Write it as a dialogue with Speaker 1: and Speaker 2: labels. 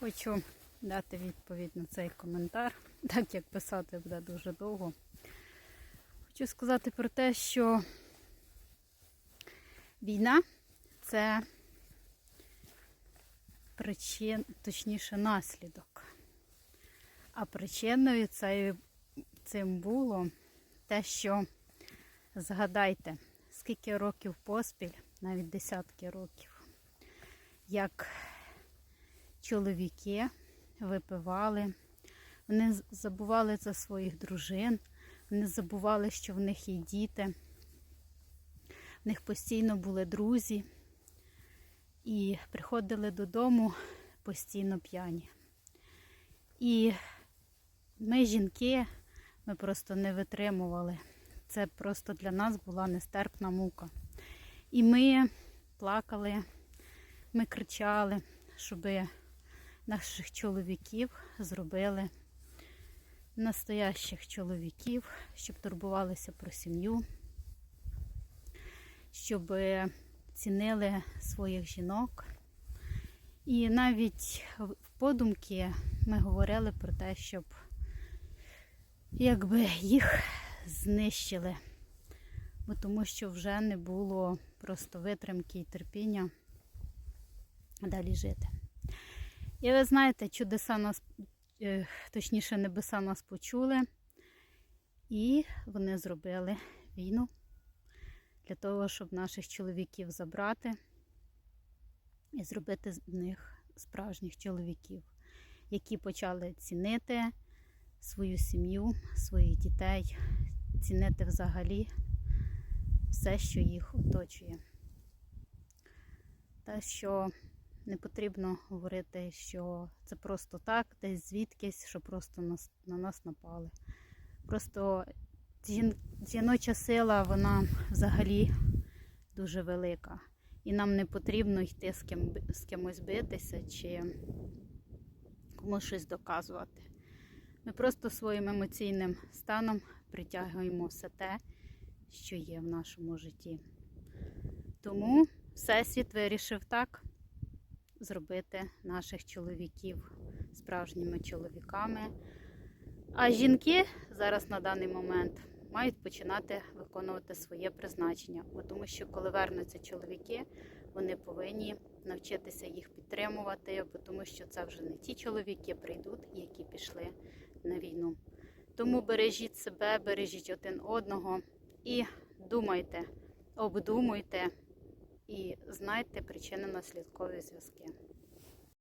Speaker 1: Хочу дати відповідь на цей коментар, так як писати буде дуже довго. Хочу сказати про те, що війна це причин, точніше, наслідок. А причиною цим було те, що згадайте, скільки років поспіль, навіть десятки років, як чоловіки випивали, вони забували за своїх дружин, вони забували, що в них є діти, в них постійно були друзі і приходили додому постійно п'яні. І ми, жінки, ми просто не витримували. Це просто для нас була нестерпна мука. І ми плакали, ми кричали, щоб наших чоловіків зробили настоящих чоловіків, щоб турбувалися про сім'ю, щоб цінили своїх жінок. І навіть в подумки ми говорили про те, щоб якби їх знищили, бо тому що вже не було просто витримки і терпіння далі жити. І ви знаєте, чудеса нас, е, точніше, небеса нас почули, і вони зробили війну для того, щоб наших чоловіків забрати і зробити з них справжніх чоловіків, які почали цінити свою сім'ю, своїх дітей, цінити взагалі все, що їх оточує. Те, що не потрібно говорити, що це просто так, десь звідкись, що просто нас, на нас напали. Просто жін, жіноча сила, вона взагалі дуже велика. І нам не потрібно йти з, ким, з кимось битися чи комусь щось доказувати. Ми просто своїм емоційним станом притягуємо все те, що є в нашому житті. Тому Всесвіт вирішив так зробити наших чоловіків справжніми чоловіками. А жінки зараз на даний момент мають починати виконувати своє призначення, бо тому що коли вернуться чоловіки, вони повинні навчитися їх підтримувати, тому що це вже не ті чоловіки прийдуть, які пішли на війну. Тому бережіть себе, бережіть один одного і думайте, обдумуйте і знайте причинно-наслідкові зв'язки.